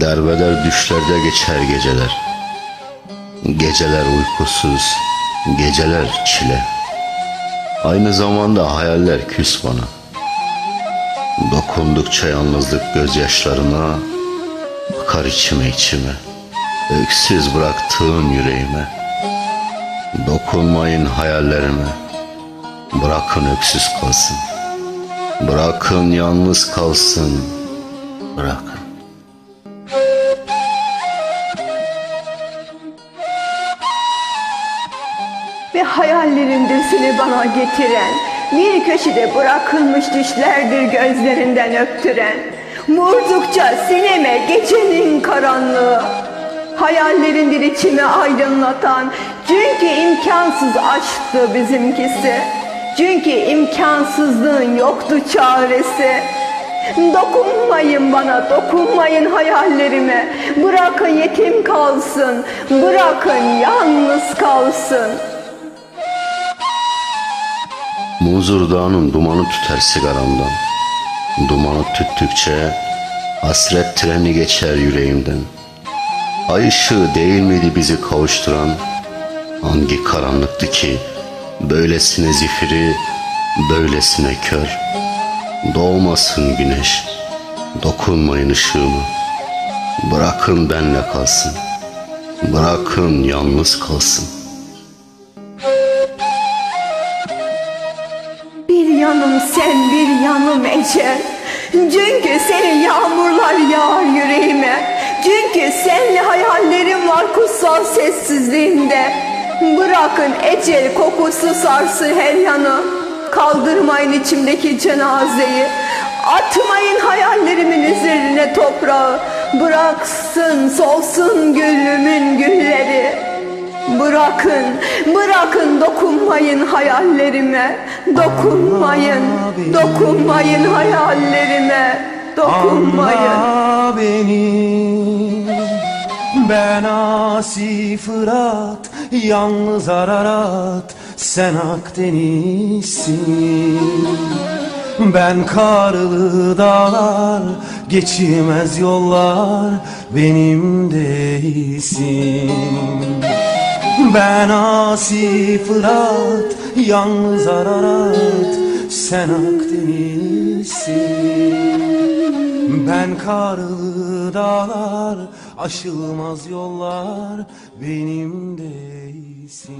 Derbeder düşlerde geçer geceler. Geceler uykusuz Geceler çile. Aynı zamanda hayaller küs bana. Dokundukça yalnızlık gözyaşlarına Akar içime içime. Öksüz bıraktığın yüreğime. Dokunmayın hayallerime. Bırakın öksüz kalsın. Bırakın yalnız kalsın. Bırakın Ve hayallerimdir seni bana getiren. Bir köşede bırakılmış düşlerdir gözlerinden öptüren. Vurdukça sineme gecenin karanlığı. Hayallerindir içimi aydınlatan. Çünkü imkansız aşktı bizimkisi. Çünkü imkansızlığın yoktu çaresi. Dokunmayın bana, dokunmayın hayallerime. Bırakın yetim kalsın, bırakın yalnız kalsın Muzur Dağı'nın dumanı tüter sigaramdan. Dumanı tüttükçe Hasret treni geçer yüreğimden. Ay ışığı değil miydi bizi kavuşturan? Hangi karanlıktı ki Böylesine zifiri Böylesine kör? Doğmasın güneş Dokunmayın ışığıma. Bırakın benle kalsın Bırakın yalnız kalsın yanım sen, bir yanım ecel. Çünkü senin yağmurlar yağar yüreğime. Çünkü seninle hayallerim var kutsal sessizliğinde. Bırakın ecel kokusu sarsın her yanı. Kaldırmayın içimdeki cenazeyi. Atmayın hayallerimin üzerine toprağı. Bıraksın solsun gülümün gülleri Bırakın, bırakın dokunmayın hayallerime. Dokunmayın, dokunmayın hayallerime. Dokunmayın. Anla beni. Ben asi Fırat Yalnız Ararat. Sen Akdeniz'sin. Ben karlı dağlar Geçilmez yollar Benim değilsin ben asi Fırat, yalnız Ararat, sen Akdeniz'sin. Ben karlı dağlar, aşılmaz yollar, benim değilsin.